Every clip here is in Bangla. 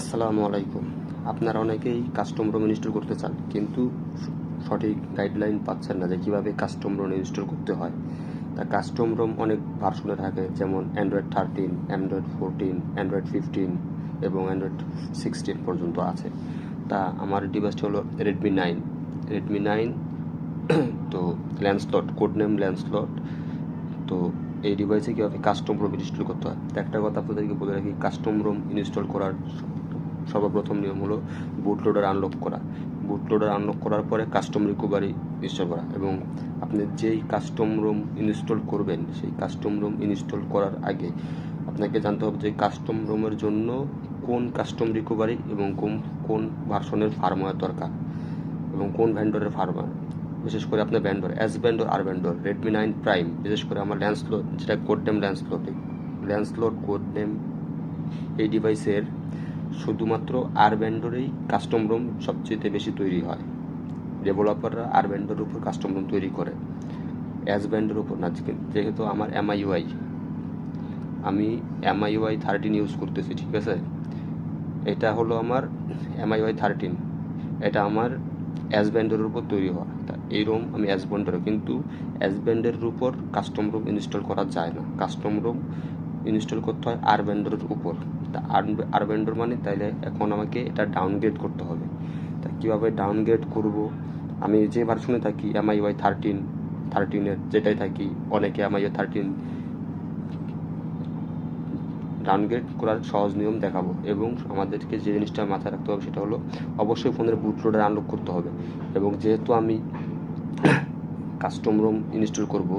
আসসালামু আলাইকুম। আপনারা অনেকেই কাস্টম রোম ইনস্টল করতে চান, কিন্তু সঠিক গাইডলাইন পাচ্ছেন না যে কীভাবে কাস্টম রোম ইনস্টল করতে হয়। তা কাস্টম রোম অনেক ভার্সনে থাকে, যেমন Android thirteen Android fourteen Android fifteen এবং অ্যান্ড্রয়েড সিক্সটিন পর্যন্ত আছে। তা আমার ডিভাইসটি হলো রেডমি নাইন রেডমি নাইন তো ল্যান্সলট কোড নেম ল্যান্সলট তো এই ডিভাইসে কীভাবে কাস্টম রোম ইনস্টল করতে হয়? একটা কথা আপনাদেরকে বলে রাখি কাস্টম রোম ইনস্টল করার সর্বপ্রথম নিয়ম হলো বুট লোডার আনলক করা। বুট লোডার আনলক করার পরে কাস্টম রিকভারি ইনস্টল করা এবং আপনি যেই কাস্টম রোম ইনস্টল করবেন, সেই কাস্টম রোম ইনস্টল করার আগে আপনাকে জানতে হবে যে কাস্টম রোমের জন্য কোন কাস্টম রিকভারি এবং কোন কোন ভার্সনের ফার্মওয়্যার দরকার এবং কোন ভ্যান্ডরের ফার্মার বিশেষ করে আপনার vendor S vendor R vendor Redmi nine prime বিশেষ করে আমার ল্যান্সলোড যেটা code name Lancelot Lancelot code name এই ডিভাইসের শুধুমাত্র আর ভ্যান্ডরেই কাস্টম রুম সবচেয়ে বেশি তৈরি হয়। ডেভেলপাররা আর ভ্যান্ডরের উপর কাস্টম রুম তৈরি করে। অ্যাস ব্যান্ডের উপর না যেহেতু আমার এমআইউআই আমি এমআইউআই থার্টিন ইউজ করতেছি, ঠিক আছে? এটা হলো আমার এমআইওয়াই থার্টিন এটা আমার অ্যাস ব্যান্ডের উপর তৈরি হওয়া। এই রোম আমি অ্যাস ব্যান্ডের কিন্তু অ্যাস ব্যান্ডের উপর কাস্টম রোম ইনস্টল করা যায় না। কাস্টম রোম ইনস্টল করতে হয় আর ব্যান্ডের উপর। তা আর আর মানে তাইলে এখন আমাকে এটা ডাউনগ্রেড করতে হবে। তা কীভাবে ডাউনগ্রেড করব? আমি যে ভার্সনে থাকি এমআই ওয়াই থার্টিন থার্টিনের যেটাই থাকি, অনেকে এমআইওয়াই থার্টিন ডাউনগ্রেড করার সহজ নিয়ম দেখাবো এবং আমাদেরকে যে জিনিসটা মাথায় রাখতে হবে সেটা হলো অবশ্যই ফোনের বুট লোডার আনলক করতে হবে এবং যেহেতু আমি কাস্টম রোম ইনস্টল করব,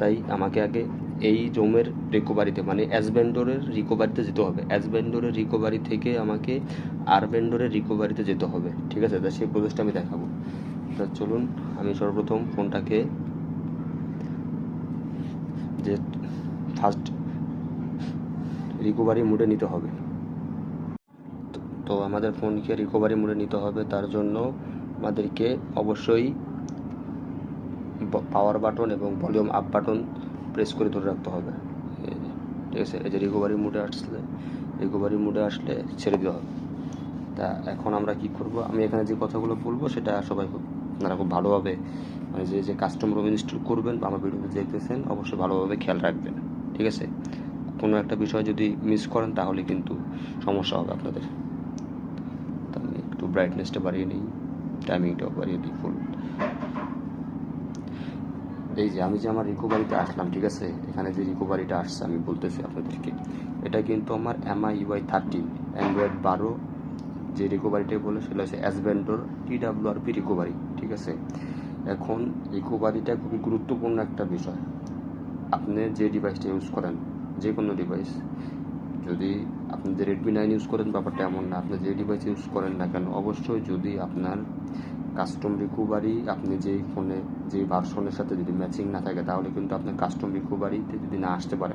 তাই আমাকে আগে এই রোমের রিকভারিতে মানে অ্যাস ভেন্ডরের রিকভারিতে যেতে হবে। অ্যাস ভেন্ডরের রিকভারি থেকে আমাকে আর ভেন্ডরের রিকভারিতে যেতে হবে। ঠিক আছে? তা সেই প্রসেসটা আমি দেখাবো। তা চলুন, আমি সর্বপ্রথম ফোনটাকে যে ফার্স্ট রিকভারি মোডে নিতে হবে। তো আমাদের ফোনকে রিকভারি মোডে নিতে হবে। তার জন্য আমাদেরকে অবশ্যই পাওয়ার বাটন এবং ভলিউম আপ বাটন প্রেস করে ধরে রাখতে হবে। ঠিক আছে? এই যে রিকভারি মুডে আসলে রিকভারি মুডে আসলে ছেড়ে দেওয়া হবে। তা এখন আমরা কি করব? আমি এখানে যে কথাগুলো বলব, সেটা সবাই আপনারা খুব ভালোভাবে মানে যে যে কাস্টম রুম ইনস্টল করবেন বা আমার ভিডিওতে দেখতেছেন, অবশ্যই ভালোভাবে খেয়াল রাখবেন, ঠিক আছে? কোনো একটা বিষয় যদি মিস করেন, তাহলে কিন্তু সমস্যা হবে আপনাদের। আমি একটু ব্রাইটনেসটা বাড়িয়ে নিই টাইমিংটাও বাড়িয়ে দিই ফুল এই যে আমি যে আমার রিকভারিতে আসলাম, ঠিক আছে? এখানে যে রিকোভারিটা আসছে, আমি বলতেছি আপনাদেরকে। এটা কিন্তু আমার এমআই ইউআই থার্টিন অ্যান্ড্রয়েড বারো, যে রিকভারিটাই বলে সেটা হচ্ছে অ্যাসভেন্ডর টি পি রিকভারি ঠিক আছে? এখন রিকোভারিটা খুবই গুরুত্বপূর্ণ একটা বিষয়। আপনি যে ডিভাইসটা ইউজ করেন, যে কোনো ডিভাইস যদি আপনি যে রেডমি নাইন ইউজ করেন, ব্যাপারটা এমন না। আপনি যে ডিভাইস ইউজ করেন না কেন, অবশ্যই যদি আপনার কাস্টম রিকভারি আপনি যেই ফোনে যে ভার্সনের সাথে যদি ম্যাচিং না থাকে, তাহলে কিন্তু আপনার কাস্টম রিকভারিতে যদি না আসতে পারে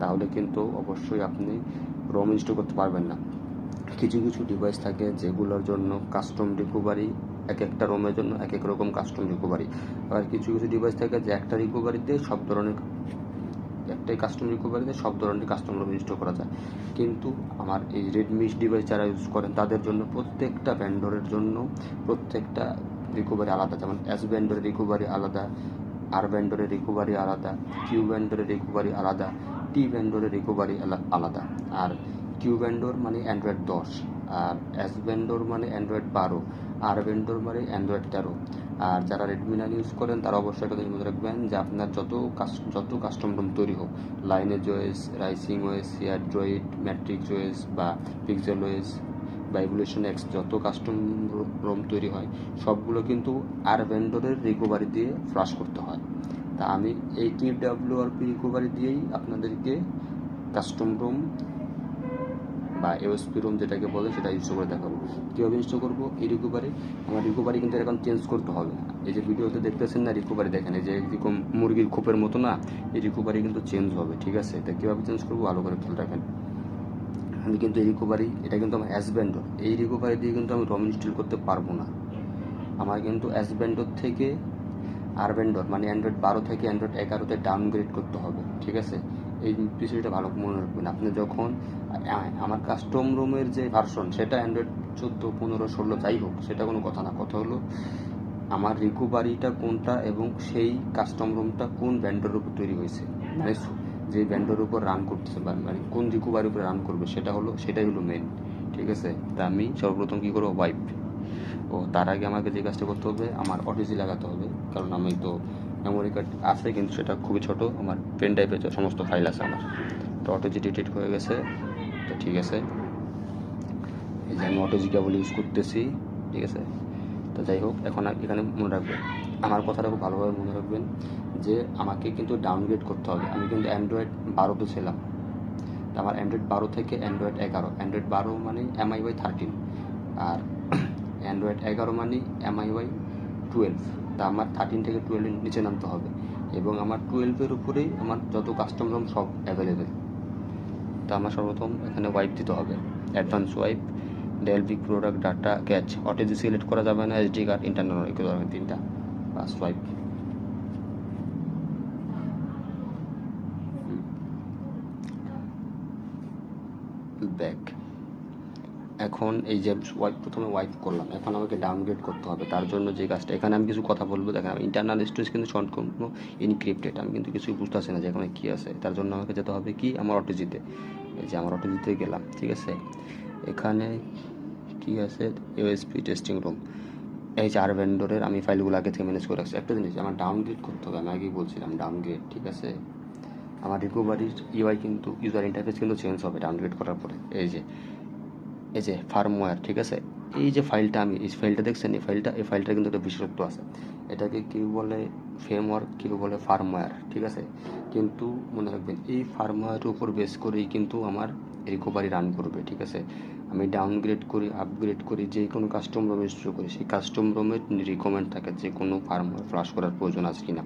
তাহলে কিন্তু অবশ্যই আপনি রম ইনস্টল করতে পারবেন না। কিছু কিছু ডিভাইস থাকে যেগুলোর জন্য কাস্টম রিকভারি এক একটা রোমের জন্য এক এক রকম কাস্টম রিকভারি আবার কিছু কিছু ডিভাইস থাকে যে একটা রিকভারিতে সব ধরনের একটাই কাস্টম রিকভারিতে সব ধরনের কাস্টম রোম ইনস্টল করা যায়। কিন্তু আমার এই রেডমি ডিভাইস যারা ইউজ করেন, তাদের জন্য প্রত্যেকটা ভ্যান্ডরের জন্য প্রত্যেকটা রিকভারি আলাদা। যেমন এস ভ্যান্ডরের রিকভারি আলাদা আর ভ্যান্ডরের রিকভারি আলাদা কিউ ভ্যান্ডরের রিকভারি আলাদা টি ভ্যান্ডরের রিকভারি আলাদা। আর কিউ ভ্যান্ডর মানে অ্যান্ড্রয়েড দশ, আর এস ভ্যান্ডর মানে অ্যান্ড্রয়েড বারো আর ভ্যান্ডর মানে অ্যান্ড্রয়েড তেরো। আর যারা রেডমি নাইন ইউজ করেন, তারা অবশ্যই একটা জিনিস মনে রাখবেন যে আপনার যত যত কাস্টম রুম তৈরি হোক লাইনের OS Rising OS Droid Matrix OS বা পিক্সেল ওয়েস বা ইভলিউশন এক্স যত কাস্টম রোম তৈরি হয়, সবগুলো কিন্তু আর ভেন্ডরের রিকভারি দিয়ে ফ্লাশ করতে হয়। তা আমি এই T W R P recovery দিয়েই আপনাদেরকে কাস্টম রুম বা এওএসপি রুম যেটাকে বলে সেটা ইনস্টল করে দেখাবো। কীভাবে ইনস্টল করব? এই রিকোভারি আমার রিকোভারি কিন্তু এরকম চেঞ্জ করতে হবে। এই যে ভিডিওতে দেখতেছেন না রিকোভারি দেখেন, এই যে এরকম মুরগির খোপের মতো না, এই রিকোভারি কিন্তু চেঞ্জ হবে, ঠিক আছে? তা কীভাবে চেঞ্জ করব? ভালো করে খেয়াল রাখেন। আমি কিন্তু এই রিকোভারি এটা কিন্তু আমার অ্যাস ব্যান্ডর এই রিকোভারি দিয়ে কিন্তু আমি রম ইনস্টল করতে পারব না। আমার কিন্তু অ্যাস ব্যান্ডর থেকে আর ব্যান্ডর মানে অ্যান্ড্রয়েড বারো থেকে অ্যান্ড্রয়েড এগারোতে ডাউনগ্রেড করতে হবে, ঠিক আছে? এই বিষয়টা ভালো মনে রাখবেন। আপনি যখন আমার কাস্টম রুমের যে ভার্সন সেটা অ্যান্ড্রয়েড চোদ্দ, পনেরো, ষোলো যাই হোক, সেটা কোনো কথা না। কথা হলো, আমার রিকোভারিটা কোনটা এবং সেই কাস্টম রুমটা কোন ব্যান্ডের উপর তৈরি হয়েছে? মানে যে ব্যান্ডের উপর রান করতেছে মানে কোন রিকোভারির উপরে রান করবে, সেটা হলো, সেটাই হলো মেন ঠিক আছে? তা আমি সর্বপ্রথম কী করব? ওয়াইপ ও, তার আগে আমাকে যে কাজটা করতে হবে, আমার অটিজি লাগাতে হবে, কারণ আমি তো মেমোরি কার্ড আছে, কিন্তু সেটা খুবই ছোট, আমার পেন টাইপের সমস্ত ফাইল আছে আমার। তো অটোজি ডিটেক্ট হয়ে গেছে ঠিক আছে? এই যে আমি অটোজি কেবল ইউজ করতেছি, ঠিক আছে? তো যাই হোক, এখন এখানে মনে রাখবেন, আমার কথাটা খুব ভালোভাবে মনে রাখবেন যে আমাকে কিন্তু ডাউনগ্রেড করতে হবে। আমি কিন্তু অ্যান্ড্রয়েড বারোতে ছিলাম। তো আমার অ্যান্ড্রয়েড বারো থেকে অ্যান্ড্রয়েড এগারো। অ্যান্ড্রয়েড বারো মানে এমআই ওয়াই থার্টিন আর অ্যান্ড্রয়েড এগারো মানে এমআই ওয়াই টুয়েলভ তা আমার থার্টিন থেকে টুয়েলভের নিচে নামতে হবে। এবং আমার টুয়েলভের উপরেই আমার যত কাস্টম রুম সব অ্যাভেলেবেল তা আমার সর্বপ্রথম এখানে ওয়াইপ দিতে হবে। Advance wipe Dalvik product data cache OTG select করা যাবে না এসডি কার্ড ইন্টারনাল দেওয়া হবে তিনটা। বাস ওয়াইপ ব্যাক এখন এই যে ওয়াইপ প্রথমে ওয়াইপ করলাম। এখন আমাকে ডাউনগ্রেড করতে হবে। তার জন্য যে কাজটা, এখানে আমি কিছু কথা বলব। দেখেন, আমি ইন্টারনাল স্টোরেজ কিন্তু সম্পূর্ণ ইনক্রিপ্টেড আমি কিন্তু কিছুই বুঝতে পারছি না যে এখানে কী আছে। তার জন্য আমাকে যেতে হবে কি? আমার অটোজিতে এই যে আমার অটোজিতে গেলাম, ঠিক আছে? এখানে কি আছে? ইউএসপি টেস্টিং রুম এই চার ভেন্ডরের আমি ফাইলগুলো আগে থেকে ম্যানেজ করে রাখছি। একটা জিনিস, আমার ডাউনগ্রেড করতে হবে, আমি আগেই বলছিলাম ডাউনগ্রেড ঠিক আছে? আমার রিকভারির ইউআই কিন্তু ইউজার ইন্টারফেস কিন্তু চেঞ্জ হবে ডাউনগ্রেড করার পরে। এই যে এই যে ফার্মওয়্যার ঠিক আছে? এই যে ফাইলটা আমি, এই ফাইলটা দেখছেন? এই ফাইলটা এই ফাইলটা কিন্তু একটা বিশেষত্ব আছে। এটাকে কেউ বলে ফ্রেমওয়ার্ক কেউ বলে ফার্মওয়্যার ঠিক আছে? কিন্তু মনে রাখবেন, এই ফার্মওয়্যারের উপর বেস করেই কিন্তু আমার রিকভারি রান করবে, ঠিক আছে? আমি ডাউনগ্রেড করি আপগ্রেড করি, যে কোনো কাস্টম রোম ইনস্টল করি, সেই কাস্টম রোমের রিকমেন্ড থাকে যে কোনো ফার্মওয়্যার ফ্লাশ করার প্রয়োজন আছে কিনা।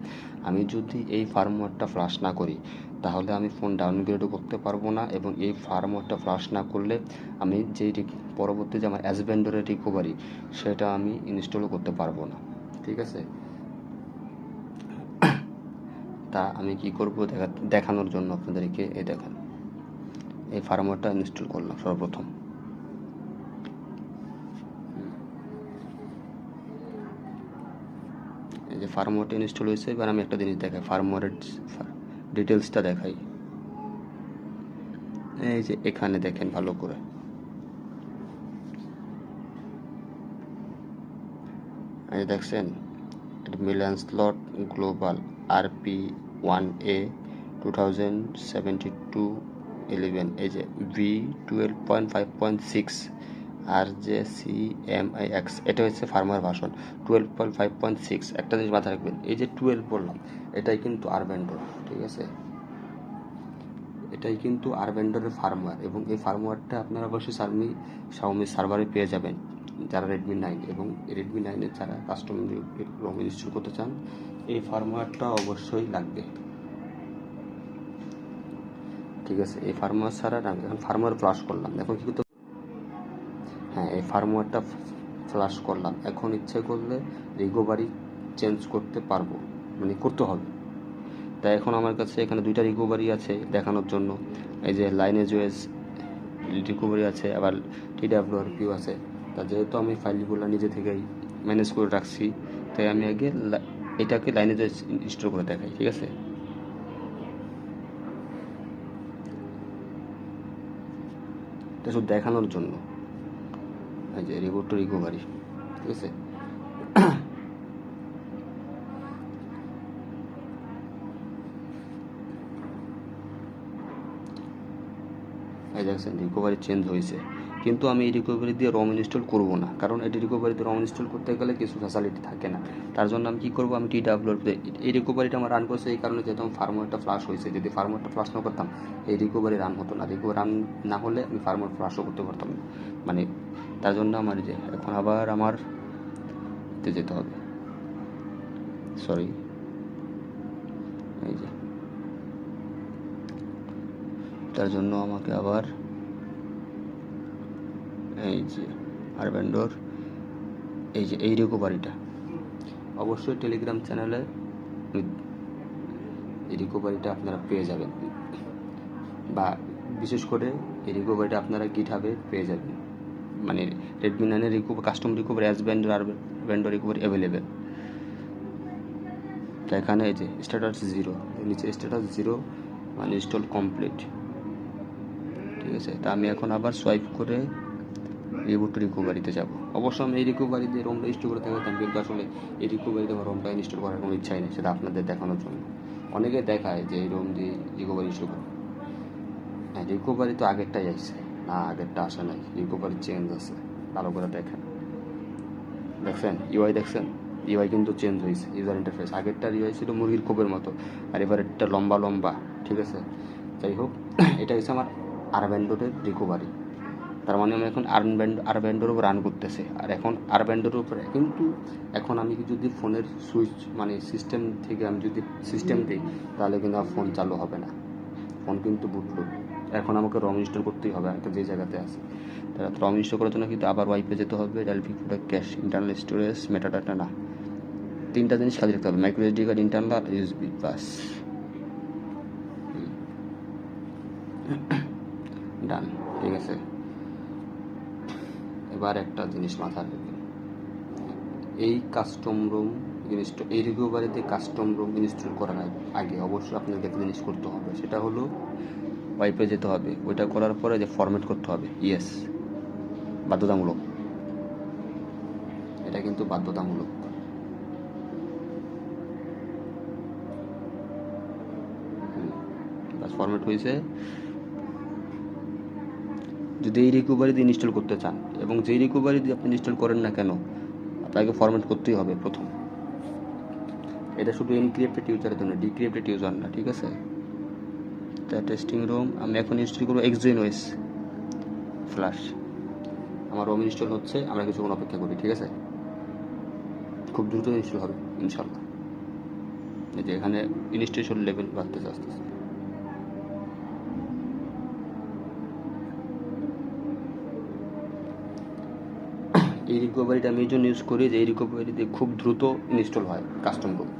আমি যদি এই ফার্মওয়্যারটা ফ্লাশ না করি, তাহলে আমি ফোন ডাউনগ্রেডও করতে পারব না এবং এই ফার্মওয়্যারটা ফ্লাশ না করলে আমি যেই পরবর্তী যে আমার অ্যাসবেন্ডরের রিকভারি সেটা আমি ইনস্টলও করতে পারব না। ঠিক আছে? তা আমি কি করব দেখা, দেখানোর জন্য আপনাদেরকে? এই দেখান। এই ফার্মারটা ইনস্টল করলাম সর্বপ্রথম। এই যে ফার্মওয়্যারটা ইনস্টল হয়েছে, এবার আমি একটা জিনিস দেখাই। ফার্মওয়্যারের ডিটেলসটা দেখাই। এই যে এখানে দেখেন ভালো করে। এই দেখছেন Milan slot global RP one A two thousand seventy two eleven এই যে V twelve point five point six আর যে সি এম আই এক্স এটা হচ্ছে firmware version twelve point five point six একটা জিনিস মাথায় রাখবেন, এই যে টুয়েলভ বললাম, এটাই কিন্তু আরভেন্ডর ঠিক আছে? এটাই কিন্তু আরভেন্ডরের ফার্মওয়্যার এবং এই ফার্মওয়্যারটা আপনারা অবশ্যই সার্মি শাওমি সার্ভারে পেয়ে যাবেন। যারা রেডমি নাইন এবং রেডমি নাইনের যারা কাস্টম রোম ইনস্টল করতে চান, এই ফার্মওয়্যারটা অবশ্যই লাগবে। ঠিক আছে, এই ফার্মওয়্যার ছাড়া আমি এখন ফার্মওয়্যার ফ্লাশ করলাম। এখন কি করতে হ্যাঁ এই ফার্মওয়্যারটা ফ্লাশ করলাম। এখন ইচ্ছে করলে রিকোভারি চেঞ্জ করতে পারব মানে করতে হবে। তাই এখন আমার কাছে এখানে দুইটা রিকোভারি আছে দেখানোর জন্য। এই যে লাইনেজ ওয়েস রিকোভারি আছে, আবার টি ডাব্লিউ আর পিউ আছে। তা যেহেতু আমি ফাইলগুলো নিজে থেকেই ম্যানেজ করে রাখছি, তাই আমি আগে এটাকে ওয়েস ইনস্টল করে দেখাই, ঠিক আছে? এটা শুধু দেখানোর জন্য। এই যে রিবোট টু রিকোভারি ঠিক আছে? এই দেখছেন রিকভারি চেঞ্জ হয়েছে। কিন্তু আমি এই রিকভারি দিয়ে রম ইনস্টল করব না। কারণ এটি রিকভারিতে রম ইনস্টল করতে গেলে কিছু ফ্যাসিলিটি থাকে না। তার জন্য আমি কী করব? আমি টি ডাব্লিউর এই রিকভারিটা আমার রান করছে এই কারণে যেহেতু আমার ফার্মওয়ারটা ফ্লাশ হয়েছে। যদি ফার্মওয়ারটা ফ্লাশ না করতাম, এই রিকভারি রান হতো না। রিকভারি রান না হলে আমি ফার্মওয়ার ফ্লাশও করতে পারতাম না। মানে তার জন্য আমার যে এখন আবার আমার যেতে হবে। সরি এই যে। তার জন্য আমাকে আবার এই যে আরবেন্ডোর এই যে এই রিকোভারিটা অবশ্যই টেলিগ্রাম চ্যানেলে এই রিকোভারিটা আপনারা পেয়ে যাবেন। বা বিশেষ করে এই রিকোভারিটা আপনারা গিটহাবে পেয়ে যাবেন। মানে রেডমি নাইনের recover custom recovery as vendor R vendor recovery available তো এখানে এই যে স্ট্যাটাস জিরো নিচে স্ট্যাটাস জিরো মানে ইনস্টল কমপ্লিট ঠিক আছে? তা আমি এখন আবার সোয়াইপ করে রিবুট রিকভারিতে যাব। অবশ্য আমি এই রিকভারিতে রোমটা ইনস্টল করে থাকতাম কিন্তু আসলে এই রিকভারিতে আমার রোমটা ইনস্টল করার কোনো ইচ্ছাই নেই, সেটা আপনাদের দেখানোর জন্য। অনেকে দেখায় যে এই রোম দিয়ে রিকভারি ইনস্টল করে। হ্যাঁ রিকভারি তো আগেরটাই আসছে না, আগেরটা আসে নাই। রিকভারি চেঞ্জ আছে। ভালো করে দেখেন। দেখছেন? ইউআই দেখছেন? ইউআই কিন্তু চেঞ্জ হয়েছে ইউজার ইন্টারফেস আগেরটার ইউআই ছিল মুরগির খোপের মতো, আর এবার এটা লম্বা লম্বা, ঠিক আছে? যাই হোক, এটা হচ্ছে আমার আরব্যান্ডোরের রিকভারি তার মানে আমি এখন আরব্যান্ড আরব্যান্ডোর উপর রান করতেছে। আর এখন আরব্যান্ডোর উপরে, কিন্তু এখন আমি যদি ফোনের সুইচ মানে সিস্টেম থেকে আমি যদি সিস্টেম দিই, তাহলে কিন্তু আমার ফোন চালু হবে না। ফোন কিন্তু বুটলো এখন আমাকে রম ইনস্টল করতেই হবে একটা যে জায়গাতে আছে। তাহলে রম ইনস্টল করার জন্য কিন্তু আবার ওয়াইপে যেতে হবে LP product cache internal storage metadata না। তিনটা জিনিস কাজে রাখতে হবে মাইক্রো এসডি কার্ড ইন্টারনাল আর ইউএসবি বাস ডান ঠিক আছে। এবার একটা জিনিস মাথায় রাখবেন এই কাস্টম রুম ইনস্টল এই রিকভারিতে কাস্টম রুম ইনস্টল করার আগে, অবশ্যই আপনাকে একটা জিনিস করতে হবে। সেটা হলো ওয়াইপে যেতে হবে। ওইটা করার পরে যে ফরম্যাট করতে হবে। ইয়েস বাধ্যতামূলক। এটা কিন্তু বাধ্যতামূলক। ফরম্যাট হয়েছে। যদি এই রিকভারি দিয়ে ইনস্টল করতে চান এবং যেই রিকভারি দিয়ে আপনি ইনস্টল করেন না কেন আপনাকে ফরম্যাট করতেই হবে প্রথম। এটা শুধু এনক্রিপ্টেড ইউজারের জন্য ডিক্রিপ্টেড ইউজার না, ঠিক আছে? তা টেস্টিং রুম আমি এখন ইনস্টল করব এক্সজেন ওয়েস ফ্ল্যাশ আমার রোম ইনস্টল হচ্ছে, আমরা কিছুক্ষণ অপেক্ষা করি, ঠিক আছে? খুব দ্রুত ইনস্টল হবে ইনশাল্লাহ এই যে এখানে ইনস্টেশন লেভেল বাড়তেছে, আস্তে আস্তে। রিকভারিটা আমি এই জন্য ইউজ করি যে এই রিকোভারিতে খুব দ্রুত ইনস্টল হয় কাস্টম রুম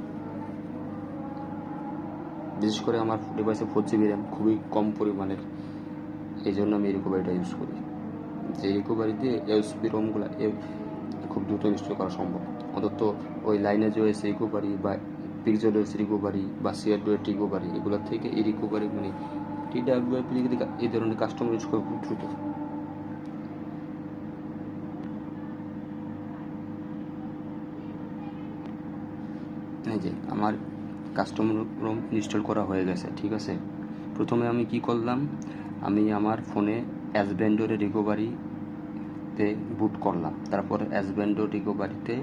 বিশেষ করে আমার ডিভাইসে ফোর জিবি র্যাম খুবই কম পরিমাণের। এই জন্য আমি রিকভারিটা ইউজ করি। যে রিকভারিতে এসপি রোমগুলো খুব দ্রুত ইনস্টল করা সম্ভব। অন্তত ওই লাইনে যে এসে রিকভারি বা পিক্সেল এস রিকভারি বা সিআর ডুয়েট রিকোভারি এগুলোর থেকে এই রিকোভারি মানে টি ডাব্লিউ এই ধরনের কাস্টমার ইউজ করে খুব দ্রুত। যে আমার কাস্টমার রুম ইনস্টল করা হয়ে গেছে, ঠিক আছে? প্রথমে আমি কি করলাম? আমি আমার ফোনে অ্যাসব্যান্ডোরের রিকভারিতে বুট করলাম। তারপর অ্যাসব্যান্ডোর রিকোভারিতে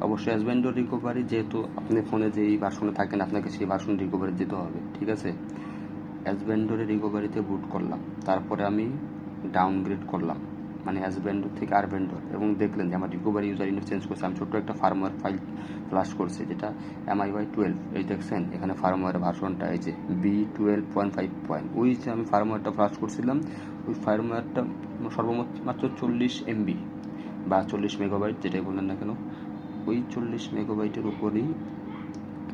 অবশ্যই অ্যাসব্যান্ডোর রিকভারি যেহেতু আপনি ফোনে যেই ভার্সনে থাকেন, আপনাকে সেই ভার্সন রিকভারি দিতে হবে, ঠিক আছে? অ্যাসব্যান্ডোরের রিকভারিতে বুট করলাম। তারপরে আমি ডাউনগ্রেড করলাম। মানে অ্যাজ অ্যাসব্যান্ডোর থেকে আর ভেন্ডর এবং দেখলেন যে আমার রিকোভারি ইউজার ইন্টার চেঞ্জ করছে। আমি ছোট্ট একটা ফার্মওয়্যার ফাইল ফ্লাশ করছে, যেটা এমআই ওয়াই টুয়েলভ এই দেখছেন, এখানে ফার্মওয়্যার ভার্সনটা এই যে V twelve point five point ওই যে আমি ফার্মওয়্যারটা ফ্লাশ করছিলাম, ওই ফার্মওয়্যারটা সর্বমোট মাত্র চল্লিশ এমবি বা চল্লিশ মেগাবাইট যেটাই বললেন না কেন, ওই চল্লিশ মেগাবাইটের উপরেই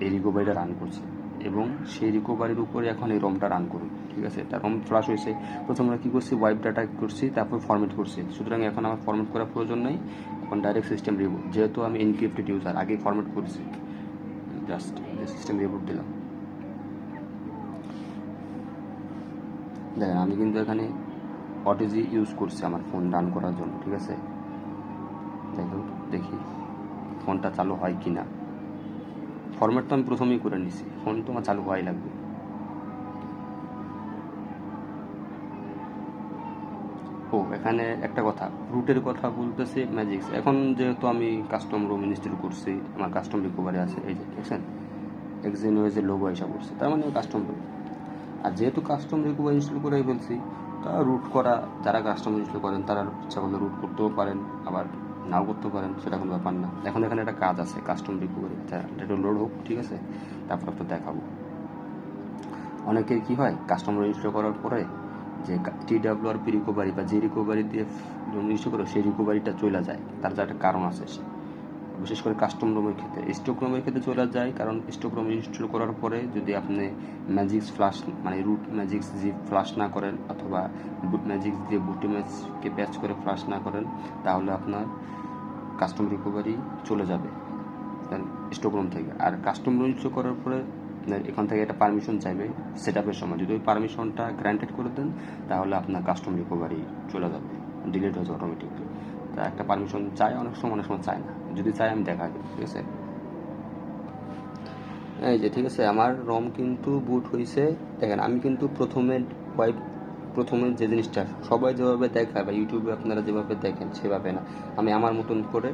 এই রিকোভারিটা রান করছে। এবং সেই রিকোভারির উপরে এখন এই রমটা রান করুন ঠিক আছে? তার রম ফ্লাশ হয়েছে। প্রথমে আমরা কী করছি? ওয়াইপ ডাটা করছি, তারপর ফরম্যাট করছি। সুতরাং এখন আমার ফরম্যাট করার প্রয়োজন নেই। এখন ডাইরেক্ট সিস্টেম রিবুট যেহেতু আমি এনক্রিপ্টেড ইউজার আগে ফরম্যাট করছি। জাস্ট সিস্টেম রিবুট দিলাম। দেখেন, আমি কিন্তু এখানে অটিজি ইউজ করছি আমার ফোন রান করার জন্য, ঠিক আছে? দেখি ফোনটা চালু হয় কি না ফরম্যাট তো আমি প্রথমেই করে নিছি। ফোন তো আমার চালু হওয়াই লাগবে। ও এখানে একটা কথা রুটের কথা বলতেছি ম্যাজিক্স এখন যেহেতু আমি কাস্টম রুম ইনস্টল করছি, আমার কাস্টম রিকভারি আছে, এই যে, দেখছেন? ওয়েজের লোগো এসে পড়ছে, তার মানে কাস্টম রুম আর যেহেতু কাস্টম রিকভারি ইনস্টল করেই ফেলছি তা রুট করা, যারা কাস্টম ইনস্টল করেন, তারা ইচ্ছা করলে রুট করতেও পারেন, আবার নাও করতে পারেন, সেটা কোনো ব্যাপার না। এখন এখানে একটা কাজ আছে কাস্টম রিকভারি এটা লোড হোক, ঠিক আছে? তারপর তো দেখাবো। অনেকের কি হয় কাস্টমার ইনস্টল করার পরে যে T W R P recovery বা যে রিকভারি দিয়ে ইনস্টল করে সেই রিকভারিটা চলে যায়, তার যে একটা কারণ আছে সে। বিশেষ করে কাস্টম রুমের ক্ষেত্রে। স্টক রুমের ক্ষেত্রে চলে যায়, কারণ স্টক রুম ইনস্টল করার পরে যদি আপনি ম্যাজিক্স ফ্লাশ মানে রুট ম্যাজিক্স দিয়ে ফ্লাশ না করেন অথবা বুট ম্যাজিক্স দিয়ে বুটি ম্যাচকে প্যাচ করে ফ্লাশ না করেন, তাহলে আপনার কাস্টম রিকভারি চলে যাবে স্টক রুম থেকে। আর কাস্টম রুম ইনস্টল করার পরে আপনার এখান থেকে একটা পারমিশন চাইবে সেট আপের সময়। যদি ওই পারমিশনটা গ্রান্টেড করে দেন, তাহলে আপনার কাস্টম রিকভারি চলে যাবে ডিলিট হয়ে যাবে অটোমেটিকলি তা একটা পারমিশন চায়, অনেক সময় অনেক সময় চায় না। যদি চাই আমি দেখা ঠিক আছে? এই যে, ঠিক আছে, আমার রম কিন্তু বুট হয়েছে দেখেন, আমি কিন্তু প্রথমে ওয়াইপ প্রথমে যে জিনিসটা সবাই যেভাবে দেখায় বা ইউটিউবে আপনারা যেভাবে দেখেন, সেভাবে না। আমি আমার মতন করে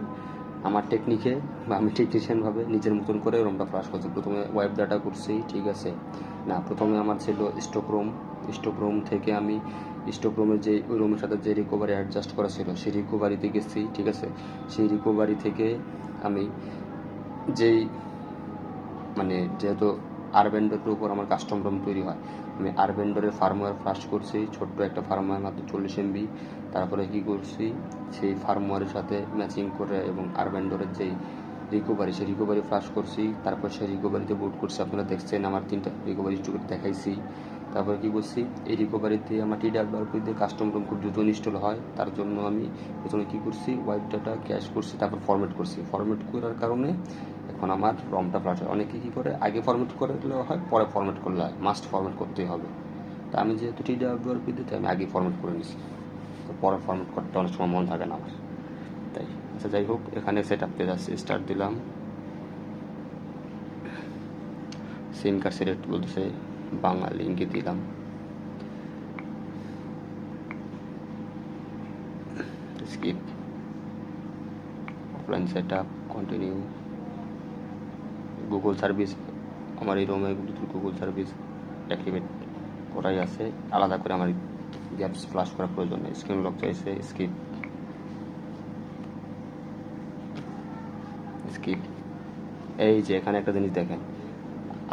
আমার টেকনিকে বা আমি টেকনিশিয়ানভাবে নিজের মতন করে রুমটা ফ্লাশ করছি। প্রথমে ওয়েব ডাটা করছি, ঠিক আছে? না, প্রথমে আমার ছিল স্টক রোম থেকে আমি স্টক রোমে যে, ওই রুমের সাথে যে রিকোভারি অ্যাডজাস্ট করা ছিল, সেই রিকোভারিতে গেছি, ঠিক আছে? সেই রিকোভারি থেকে আমি যেই মানে যেহেতু আরবেন্ডারের উপর আমার কাস্টম রুম তৈরি হয়। আমি আরবেন্ডারের ফার্মওয়্যার ফ্লাশ করছি, ছোট্ট একটা ফার্মওয়্যার মাত্র চল্লিশ এমবি তারপরে কী করছি, সেই ফার্মওয়্যারের সাথে ম্যাচিং করে এবং আরবেন্ডারের যেই রিকোভারি সেই রিকোভারি ফ্লাশ করছি। তারপর সেই রিকোভারিতে বুট করছি। আপনারা দেখছেন আমার তিনটা রিকোভারি দেখাইছি। তারপরে কি করছি? এই রিকভারিতে আমার টি ডাব্লিউআরপি দিয়ে কাস্টম রুম খুব দ্রুত ইনস্টল হয়। তার জন্য আমি প্রথমে কী করছি? ওয়াইপ ডাটা ক্যাশ করছি, তারপর ফরম্যাট করছি। ফরম্যাট করার কারণে এখন আমার রমটা ফ্লাশ হয়। অনেকে কী করে? আগে ফরম্যাট করলেও হয়, পরে ফরম্যাট করলে হয়। মাস্ট ফরম্যাট করতেই হবে। তা আমি যেহেতু টি ডাব্লিউআরপি দিতে আমি আগে ফরম্যাট করে নিছি। তো পরে ফরম্যাট করতে অনেক সময় মন থাকে না আমার। তাই আচ্ছা যাই হোক, এখানে সেট আপ পেজ স্টার্ট দিলাম। সিম কার্ড সিলেক্ট বলতেছে। বাংলা লিঙ্কে দিলাম। Skip offline set up continue Google service আমার এই রোমে গুগল সার্ভিস অ্যাক্টিভেট করাই আছে। আলাদা করে আমার গ্যাপস ফ্লাশ করার প্রয়োজন নেই। স্ক্রিন লক চাইছে স্কিপ স্কিপ এই যে, এখানে একটা জিনিস দেখেন।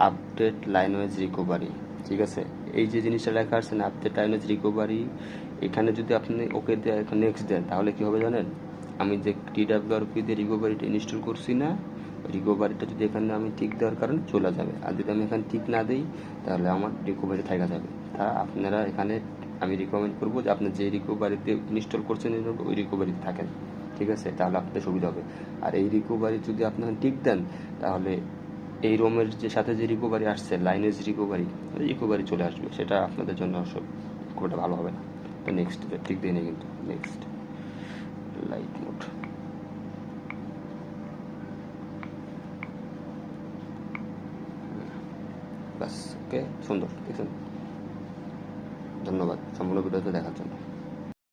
আপডেট লাইনওয়েজ রিকভারি, ঠিক আছে? এই যে জিনিসটা লেখা আছে না, আপডেট লাইনওয়েজ রিকভারি, এখানে যদি আপনি ওকে নেক্সট দেন, তাহলে কি হবে জানেন? আমি যে টি ডাব্লিউআরপি দিয়ে রিকভারিটা ইনস্টল করছি না, রিকভারিটা যদি এখানে আমি টিক দেওয়ার কারণে চলে যাবে। আর যদি আমি এখানে টিক না দিই, তাহলে আমার রিকভারি থাকা যাবে। তা আপনারা এখানে আমি রিকমেন্ড করব যে আপনি যে রিকভারিতে ইনস্টল করছেন, ওই রিকভারিতে থাকেন, ঠিক আছে? তাহলে আপনার সুবিধা হবে। আর এই রিকভারি যদি আপনারা টিক দেন, তাহলে এই রোমের যে সাথে যে রিকোভারি আসছে লাইনেজ রিকভারি রিকোভারি চলে আসবে। সেটা আপনাদের জন্য সব খুব একটা ভালো হবে না। তো নেক্সট ঠিক দিই না কিন্তু নেক্সট লাইট মোড ব্যাস ওকে সুন্দর, দেখছেন? ধন্যবাদ। সম্পূর্ণ ভিডিওতে দেখার জন্য।